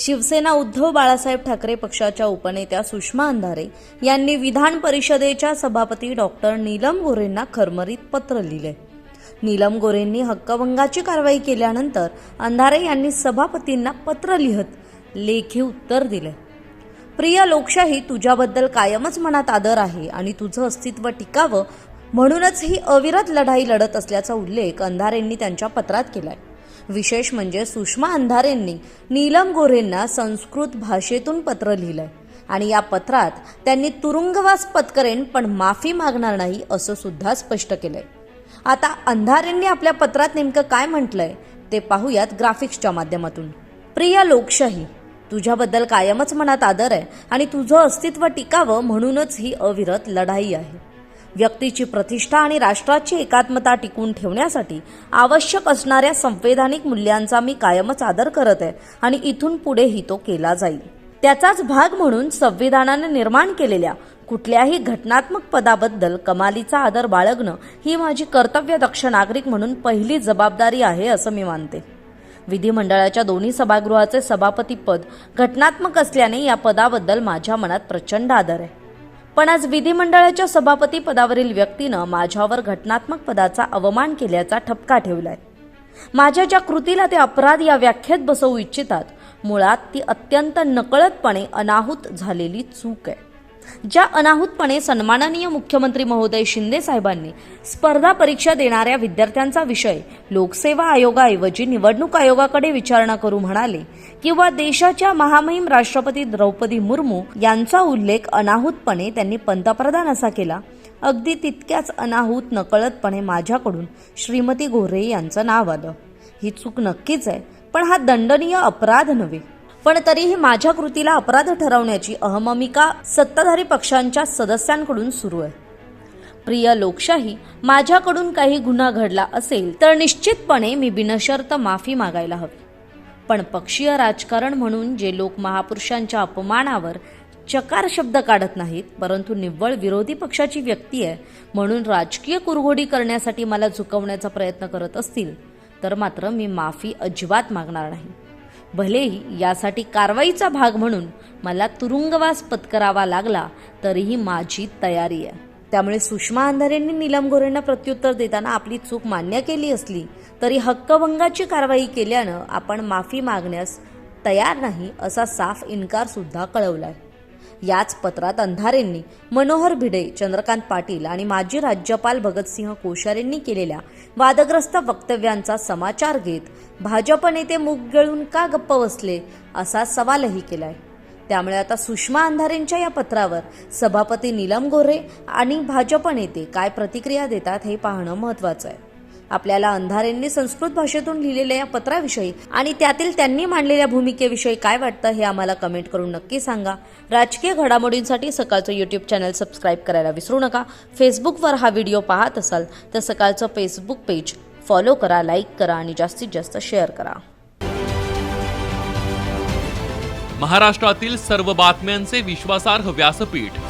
शिवसेना उद्धव बाळासाहेब ठाकरे पक्षाच्या उपनेत्या सुषमा अंधारे यांनी विधान परिषदेच्या सभापती डॉक्टर नीलम गोरेंना खरमरीत पत्र लिहिले. नीलम गोरेंनी हक्कभंगाची कारवाई केल्यानंतर अंधारे यांनी सभापतींना पत्र लिहत लेखी उत्तर दिले. प्रिय लोकशाही तुझ्याबद्दल कायमच मनात आदर आहे आणि तुझं अस्तित्व टिकावं म्हणूनच ही अविरत लढाई लढत असल्याचा उल्लेख अंधारेंनी त्यांच्या पत्रात केलाय. विशेष म्हणजे सुषमा अंधारेंनी नीलम गोरेंना संस्कृत भाषेतून पत्र लिहिलंय. आणि या पत्रात त्यांनी तुरुंगवास पत्करेन पण माफी मागणार नाही असं सुद्धा स्पष्ट केलंय. आता अंधारेंनी आपल्या पत्रात नेमकं काय म्हटलंय ते पाहूयात ग्राफिक्सच्या माध्यमातून. प्रिया लोकशाही तुझ्याबद्दल कायमच मनात आदर आहे आणि तुझं अस्तित्व टिकावं म्हणूनच ही अविरत लढाई आहे. व्यक्तीची प्रतिष्ठा आणि राष्ट्राची एकात्मता टिकून ठेवण्यासाठी आवश्यक असणाऱ्या संवैधानिक मूल्यांचा मी कायमच आदर करत आहे आणि इथून पुढेही तो केला जाईल. त्याचाच भाग म्हणून संविधानाने निर्माण केलेल्या कुठल्याही घटनात्मक पदाबद्दल कमालीचा आदर बाळगणं ही माझी कर्तव्यदक्ष नागरिक म्हणून पहिली जबाबदारी आहे असं मी मानते. विधिमंडळाच्या दोन्ही सभागृहाचे सभापती पद घटनात्मक असल्याने या पदाबद्दल माझ्या मनात प्रचंड आदर आहे. पण आज विधिमंडळाच्या सभापती पदावरील व्यक्तीनं माझ्यावर घटनात्मक पदाचा अवमान केल्याचा ठपका ठेवलाय. माझ्या ज्या कृतीला ते अपराध या व्याख्येत बसवू इच्छितात मुळात ती अत्यंत नकळतपणे अनाहूत झालेली चूक आहे. ज्या अनाहूतपणे सन्माननीय मुख्यमंत्री महोदय शिंदे साहेबांनी स्पर्धा परीक्षा देणाऱ्या विद्यार्थ्यांचा विषय लोकसेवा आयोगाऐवजी निवडणूक आयोगाकडे विचारणा करू म्हणाले किंवा देशाच्या महामहिम राष्ट्रपती द्रौपदी मुर्मू यांचा उल्लेख अनाहूतपणे त्यांनी पंतप्रधान असा केला. अगदी तितक्याच अनाहूत नकळतपणे माझ्याकडून श्रीमती गोरे यांचं नाव आलं. ही चूक नक्कीच आहे पण हा दंडनीय अपराध नव्हे. पण तरीही माझ्या कृतीला अपराध ठरवण्याची अहममिका सत्ताधारी पक्षांच्या सदस्यांकडून सुरू आहे. प्रिय लोकशाही माझ्याकडून काही गुन्हा घडला असेल तर निश्चितपणे मी बिनशर्त माफी मागायला हवी. पण पक्षीय राजकारण म्हणून जे लोक महापुरुषांच्या अपमानावर चकार शब्द काढत नाहीत परंतु निव्वळ विरोधी पक्षाची व्यक्ती आहे म्हणून राजकीय कुरघोडी करण्यासाठी मला झुकवण्याचा प्रयत्न करत असतील तर मात्र मी माफी अजिबात मागणार नाही. भलेही यासाठी कारवाईचा भाग म्हणून मला तुरुंगवास पत्करावा लागला तरीही माझी तयारी आहे. त्यामुळे सुषमा अंधारेंनी नीलम गोरेंना प्रत्युत्तर देताना आपली चूक मान्य केली असली तरी हक्कभंगाची कारवाई केल्यानं आपण माफी मागण्यास तयार नाही असा साफ इन्कार सुद्धा कळवलाय. याच पत्रात अंधारेंनी मनोहर भिडे चंद्रकांत पाटील आणि माजी राज्यपाल भगतसिंह कोश्यारींनी केलेल्या वादग्रस्त वक्तव्यांचा समाचार घेत भाजप नेते मुग गळून का गप्प बसले असा सवालही केलाय. त्यामुळे आता सुषमा अंधारेंच्या या पत्रावर सभापती नीलम गोरे आणि भाजप नेते काय प्रतिक्रिया देतात हे पाहणं महत्वाचं आहे. आपल्याला अंधारेंनी संस्कृत भाषेतून लिहिलेल्या या पत्राविषयी आणि त्यातील त्यांनी मांडलेल्या भूमिकेविषयी काय वाटतं हे आम्हाला कमेंट करून नक्की सांगा. राजकीय घडामोडींसाठी सकाळचं यूट्यूब चॅनल सबस्क्राईब करायला विसरू नका. फेसबुकवर हा व्हिडिओ पाहत असाल तर सकाळचं फेसबुक पेज फॉलो करा लाईक करा आणि जास्तीत जास्त शेअर करा. महाराष्ट्रातील सर्व बातम्यांचे विश्वासार्ह व्यासपीठ